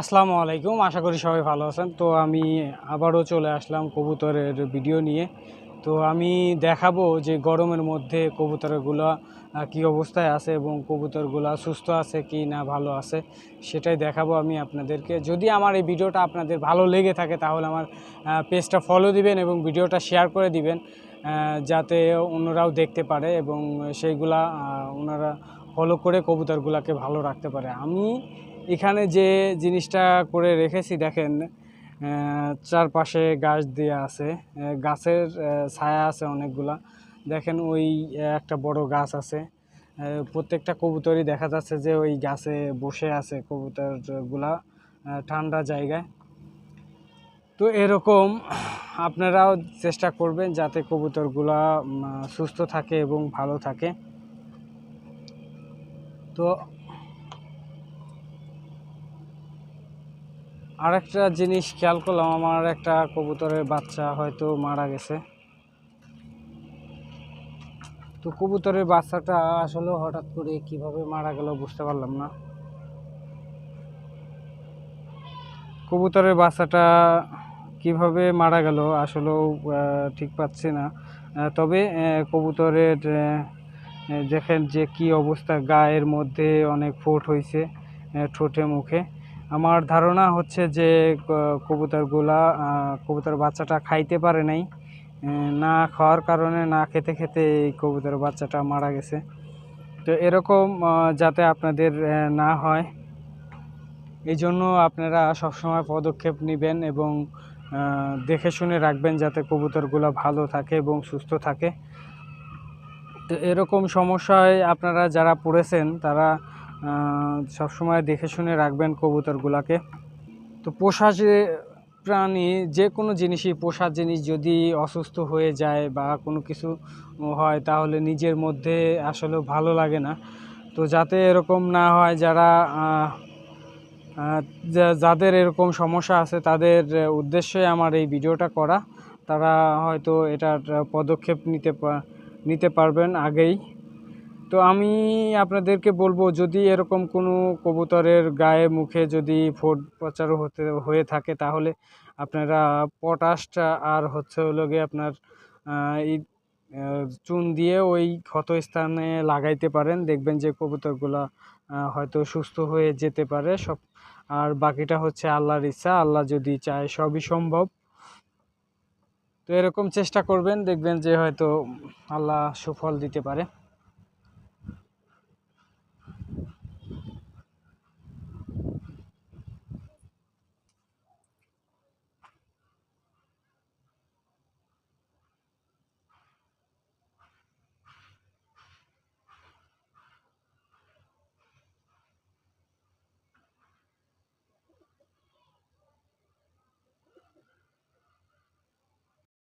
আসসালামু আলাইকুম, আশা করি সবাই ভালো আছেন। তো আমি আবারও চলে আসলাম কবুতরের ভিডিও নিয়ে। তো আমি দেখাবো যে গরমের মধ্যে কবুতরগুলো কী অবস্থায় আছে এবং কবুতরগুলো সুস্থ আছে কি না ভালো আছে সেটাই দেখাবো আমি আপনাদেরকে। যদি আমার এই ভিডিওটা আপনাদের ভালো লেগে থাকে তাহলে আমার পেজটা ফলো দিবেন এবং ভিডিওটা শেয়ার করে দিবেন যাতে অন্যরাও দেখতে পারে এবং সেইগুলা ওনারা ফলো করে কবুতরগুলোকে ভালো রাখতে পারে। আমি এখানে যে জিনিসটা করে রেখেছি, দেখেন চারপাশে গাছ দেওয়া আছে গাছের ছায়া আছে অনেকগুলা। দেখেন, ওই একটা বড় গাছ আছে। প্রত্যেকটা কবুতরই দেখা যাচ্ছে যে ওই গাছে বসে আছে কবুতরগুলা ঠান্ডা জায়গায়। তো এরকম আপনারাও চেষ্টা করবেন যাতে কবুতরগুলা সুস্থ থাকে এবং ভালো থাকে। তো আরেকটা জিনিস খেয়াল করলাম, আমার একটা কবুতরের বাচ্চা হয়তো মারা গেছে। তো কবুতরের বাচ্চাটা আসলে হঠাৎ করে কীভাবে মারা গেল বুঝতে পারলাম না। কবুতরের বাচ্চাটা কীভাবে মারা গেল আসলেও ঠিক পাচ্ছি না। তবে কবুতরের দেখেন যে কি অবস্থা, গায়ের মধ্যে অনেক ফোট হয়েছে ঠোঁটে মুখে। আমার ধারণা হচ্ছে যে কবুতরগুলা কবুতর বাচ্চাটা খাইতে পারে নাই না খাওয়ার কারণে না খেতে খেতে এই কবুতর বাচ্চাটা মারা গেছে। তো এরকম যাতে আপনাদের না হয় এই জন্য আপনারা সবসময় পদক্ষেপ নেবেন এবং দেখে শুনে রাখবেন যাতে কবুতরগুলো ভালো থাকে এবং সুস্থ থাকে। তো এরকম সমস্যায় আপনারা যারা পড়েছেন, তারা সবসময় দেখে শুনে রাখবেন কবুতরগুলোকে। তো পোষা যে প্রাণী, যে কোনো জিনিসই পোষা জিনিস যদি অসুস্থ হয়ে যায় বা কোনো কিছু হয়, তাহলে নিজের মধ্যে আসলে ভালো লাগে না। তো যাতে এরকম না হয় যারা যাদের এরকম সমস্যা আছে, তাদের উদ্দেশ্যে আমার এই ভিডিওটা করা। তারা হয়তো এটার পদক্ষেপ নিতে নিতে পারবেন আগেই। তো আমি আপনাদেরকে বলব, যদি এরকম কোনো কবুতরের গায়ে মুখে যদি ফোট প্রচার হতে, হয়ে থাকে, তাহলে আপনারা পটাশটা আর হচ্ছে হলো গিয়ে আপনার চুন দিয়ে ওই ক্ষত স্থানে লাগাইতে পারেন। দেখবেন যে কবুতরগুলা হয়তো সুস্থ হয়ে যেতে পারে সব। আর বাকিটা হচ্ছে আল্লাহর ইচ্ছা, আল্লাহ যদি চায় সবই সম্ভব। তো এরকম চেষ্টা করবেন, দেখবেন যে হয়তো আল্লাহ সুফল দিতে পারে।